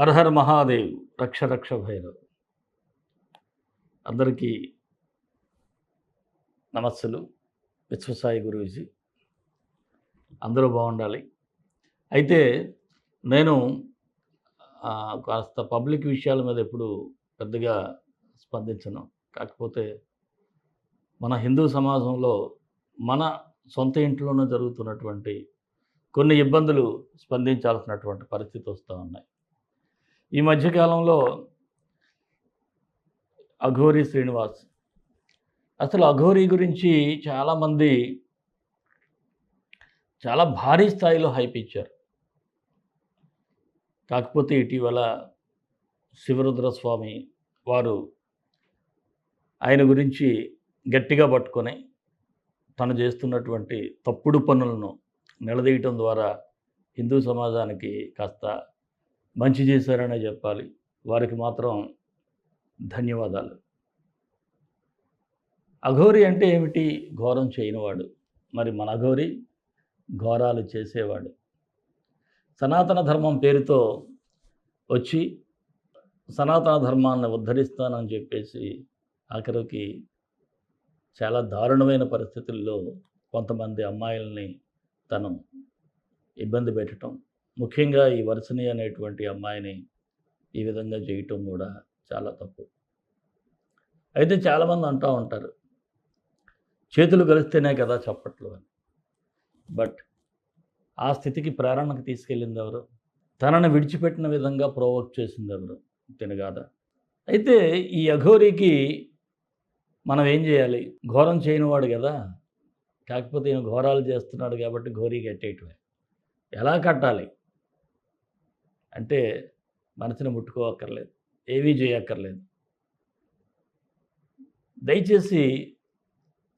హరహర్ మహాదేవ్ రక్ష రక్ష భైరవ్. అందరికీ నమస్సులు. విశ్వసాయి గురూజీ అందరూ బాగుండాలి. అయితే నేను కాస్త పబ్లిక్ విషయాల మీద ఎప్పుడు పెద్దగా స్పందించను. కాకపోతే మన హిందూ సమాజంలో మన సొంత ఇంట్లోనే జరుగుతున్నటువంటి కొన్ని ఇబ్బందులు స్పందించాల్సినటువంటి పరిస్థితి వస్తూ ఉన్నాయి. ఈ మధ్యకాలంలో అఘోరి శ్రీనివాస్. అసలు అఘోరి గురించి చాలామంది చాలా భారీ స్థాయిలో హైప్ ఇచ్చారు. కాకపోతే ఇటీవల శివరుద్రస్వామి వారు ఆయన గురించి గట్టిగా పట్టుకొని తను చేస్తున్నటువంటి తప్పుడు పనులను నిలదీయటం ద్వారా హిందూ సమాజానికి కాస్త మంచి చేశారనే చెప్పాలి. వారికి మాత్రం ధన్యవాదాలు. అఘోరి అంటే ఏమిటి? ఘోరం చేయనివాడు. మరి మన అఘోరి ఘోరాలు చేసేవాడు. సనాతన ధర్మం పేరుతో వచ్చి సనాతన ధర్మాన్ని ఉద్ధరిస్తానని చెప్పేసి ఆఖరికి చాలా దారుణమైన పరిస్థితుల్లో కొంతమంది అమ్మాయిల్ని తను ఇబ్బంది పెట్టడం ముఖ్యంగా ఈ వర్షిణి అనేటువంటి అమ్మాయిని ఈ విధంగా చేయటం కూడా చాలా తప్పు. అయితే చాలామంది అంటూ ఉంటారు చేతులు కలిస్తేనే కదా చప్పట్లు అని. బట్ ఆ స్థితికి ప్రేరణకు తీసుకెళ్ళింది ఎవరు? తనను విడిచిపెట్టిన విధంగా ప్రోవోక్ చేసింది ఎవరు? తినగాదా? అయితే ఈ అఘోరికి మనం ఏం చేయాలి ఘోరం చేయనివాడు కదా కాకపోతే ఈయన ఘోరాలు చేస్తున్నాడు కాబట్టి ఘోరీ కట్టేయటమే ఎలా కట్టాలి? అంటే మనసుని ముట్టుకోవక్కర్లేదు ఏవీ చేయక్కర్లేదు. దయచేసి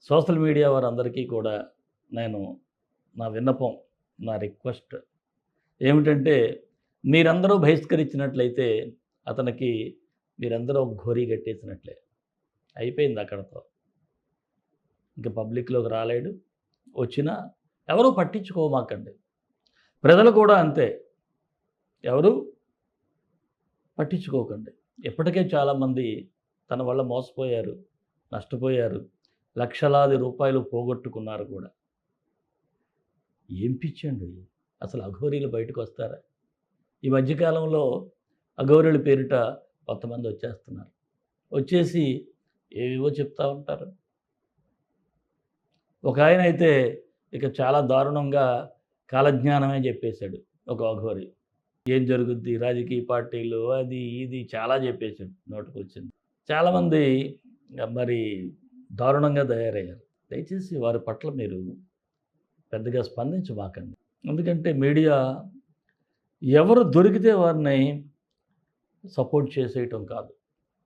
సోషల్ మీడియా వారందరికీ కూడా నేను నా విన్నపం నా రిక్వెస్ట్ ఏమిటంటే మీరందరూ బహిష్కరించినట్లయితే అతనికి మీరందరూ ఒక ఘోరీ కట్టేసినట్లే. అయిపోయింది అక్కడతో. ఇంకా పబ్లిక్లోకి రాలేడు. వచ్చినా ఎవరూ పట్టించుకోమాకండి. ప్రజలు కూడా అంతే. ఎవరు? పట్టించుకోకండి. ఇప్పటికే చాలామంది తన వల్ల మోసపోయారు నష్టపోయారు లక్షలాది రూపాయలు పోగొట్టుకున్నారు కూడా. ఏం పిచ్చండి? అసలు అఘోరీలు బయటకు వస్తారా? ఈ మధ్యకాలంలో అఘోరీల పేరిట కొంతమంది వచ్చేస్తున్నారు. వచ్చేసి ఏవేవో చెప్తా ఉంటారు. ఒక ఆయన అయితే ఇక చాలా దారుణంగా కాలజ్ఞానమే చెప్పేశాడు ఒక అఘోరి. ఏం జరుగుద్ది? రాజకీయ పార్టీలు అది ఇది చాలా చెప్పేసాడు నోటికి వచ్చింది చాలామంది మరి దారుణంగా తయారయ్యారు. దయచేసి వారి పట్ల మీరు పెద్దగా స్పందించమాకండి ఎందుకంటే మీడియా ఎవరు దొరికితే వారిని సపోర్ట్ చేసేయటం కాదు.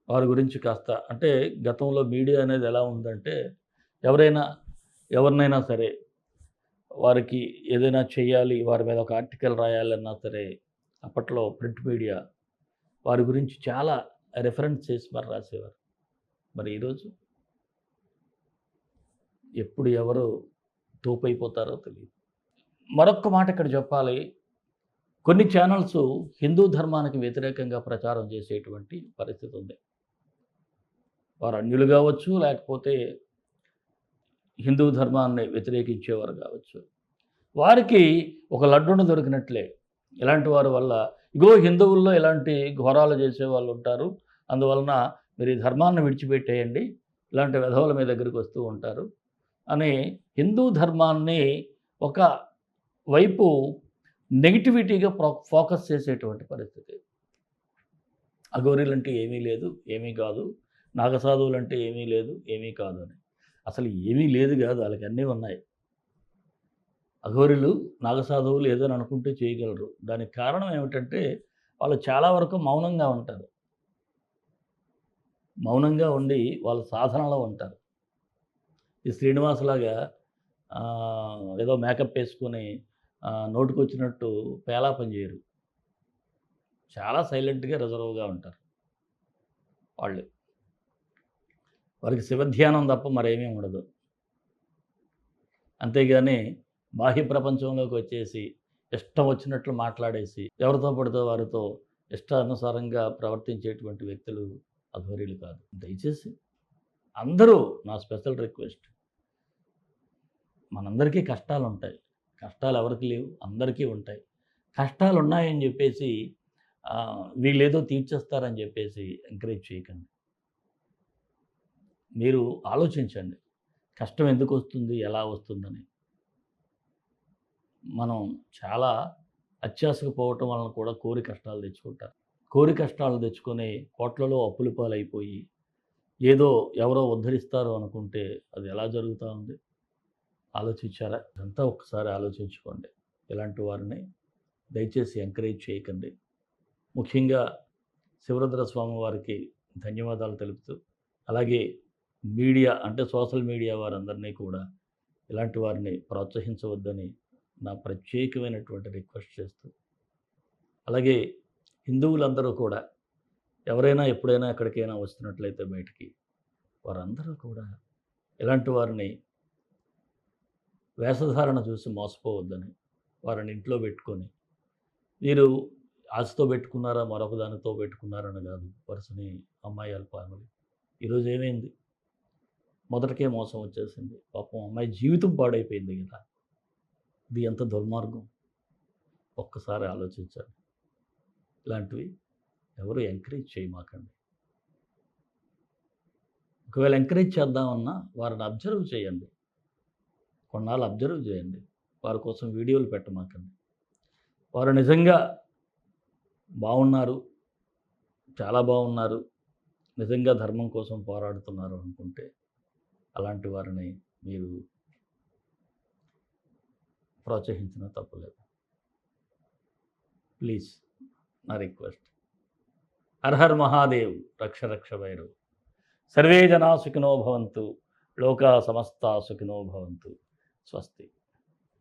వారి గురించి కాస్త అంటే గతంలో మీడియా అనేది ఎలా ఉందంటే ఎవరైనా ఎవరినైనా సరే వారికి ఏదైనా చేయాలి వారి మీద ఒక ఆర్టికల్ రాయాలన్నా సరే అప్పట్లో ప్రింట్ మీడియా వారి గురించి చాలా రెఫరెన్స్ చేసి మరి రాసేవారు. మరి ఈరోజు ఎప్పుడు ఎవరు తోపైపోతారో తెలియదు. మరొక్క మాట ఇక్కడ చెప్పాలి. కొన్ని ఛానల్స్ హిందూ ధర్మానికి వ్యతిరేకంగా ప్రచారం చేసేటువంటి పరిస్థితి ఉంది. వారు అన్యులు కావచ్చు లేకపోతే హిందూ ధర్మాన్ని వ్యతిరేకించేవారు కావచ్చు. వారికి ఒక లడ్డును దొరికినట్లే. ఇలాంటి వారి వల్ల ఇగో హిందువుల్లో ఇలాంటి ఘోరాలు చేసే వాళ్ళు ఉంటారు. అందువలన మీరు ఈ ధర్మాన్ని విడిచిపెట్టేయండి. ఇలాంటి విధవుల మీ దగ్గరికి వస్తూ ఉంటారు. అని హిందూ ధర్మాన్ని ఒక వైపు నెగిటివిటీగా ఫోకస్ చేసేటువంటి పరిస్థితి. అఘోరీలు అంటే ఏమీ లేదు ఏమీ కాదు. నాగసాధువులు అంటే ఏమీ లేదు ఏమీ కాదు అని. అసలు ఏమీ లేదు కాదు. వాళ్ళకి అన్నీ ఉన్నాయి. అఘోరులు నాగసాధువులు ఏదని అనుకుంటే చేయగలరు. దానికి కారణం ఏమిటంటే వాళ్ళు చాలా వరకు మౌనంగా ఉంటారు. మౌనంగా ఉండి వాళ్ళ సాధనలో ఉంటారు. ఈ శ్రీనివాసులాగా ఏదో మేకప్ వేసుకొని నోటుకు వచ్చినట్టు పేలా చేయరు. చాలా సైలెంట్గా రిజర్వ్గా ఉంటారు వాళ్ళు. వారికి శివధ్యానం తప్ప మరేమీ ఉండదు. అంతేగాని బాహ్య ప్రపంచంలోకి వచ్చేసి ఇష్టం వచ్చినట్లు మాట్లాడేసి ఎవరితో పడితే వారితో ఇష్టానుసారంగా ప్రవర్తించేటువంటి వ్యక్తులు అధ్వర్యులు కాదు. దయచేసి అందరూ నా స్పెషల్ రిక్వెస్ట్. మనందరికీ కష్టాలు ఉంటాయి. కష్టాలు ఎవరికి లేవు అందరికీ ఉంటాయి. కష్టాలు ఉన్నాయని చెప్పేసి వీళ్ళేదో తీర్చేస్తారని చెప్పేసి ఎంకరేజ్ చేయకండి. మీరు ఆలోచించండి. కష్టం ఎందుకు వస్తుంది ఎలా వస్తుందని. మనం చాలా అత్యాశకు పోవటం వలన కూడా కోరి కష్టాలు తెచ్చుకుంటారు. కోరి కష్టాలు తెచ్చుకొని కోట్లలో అప్పుల పాలైపోయి ఏదో ఎవరో ఉద్ధరిస్తారు అనుకుంటే అది ఎలా జరుగుతూ ఉంది? ఆలోచించారా? ఇదంతా ఒకసారి ఆలోచించుకోండి. ఇలాంటి వారిని దయచేసి ఎంకరేజ్ చేయకండి. ముఖ్యంగా శివరుద్ర స్వామి వారికి ధన్యవాదాలు తెలుపుతూ అలాగే మీడియా అంటే సోషల్ మీడియా వారందరినీ కూడా ఇలాంటి వారిని ప్రోత్సహించవద్దని నా ప్రత్యేకమైనటువంటి రిక్వెస్ట్ చేస్తూ. అలాగే హిందువులందరూ కూడా ఎవరైనా ఎప్పుడైనా ఎక్కడికైనా వస్తున్నట్లయితే బయటికి వారందరూ కూడా ఇలాంటి వారిని వేషధారణ చూసి మోసపోవద్దని వారిని ఇంట్లో పెట్టుకొని మీరు ఆశతో పెట్టుకున్నారా మరొక దానితో పెట్టుకున్నారని కాదు వరుసని అమ్మాయి వాళ్ళ ఈరోజు ఏమైంది? మొదటికే మోసం వచ్చేసింది. పాపం అమ్మాయి జీవితం పాడైపోయింది కదా. ఇది ఎంత దుర్మార్గం? ఒక్కసారి ఆలోచించండి. ఇలాంటివి ఎవరు ఎంకరేజ్ చేయమాకండి. ఒకవేళ ఎంకరేజ్ చేద్దామన్నా వారిని అబ్జర్వ్ చేయండి. కొన్నాళ్ళు అబ్జర్వ్ చేయండి. వారి కోసం వీడియోలు పెట్టమాకండి. వారు నిజంగా బాగున్నారు చాలా బాగున్నారు నిజంగా ధర్మం కోసం పోరాడుతున్నారు అనుకుంటే అలాంటి వారిని మీరు ప్రోత్సహించిన తప్పులేదు ప్లీజ్ నా రిక్వెస్ట్ అర్హర్ మహాదేవ్ రక్ష రక్ష భైరవ్. సర్వే జనా సుఖినో భవంతు లోకా సమస్త సుఖినో భవంతు. స్వస్తి.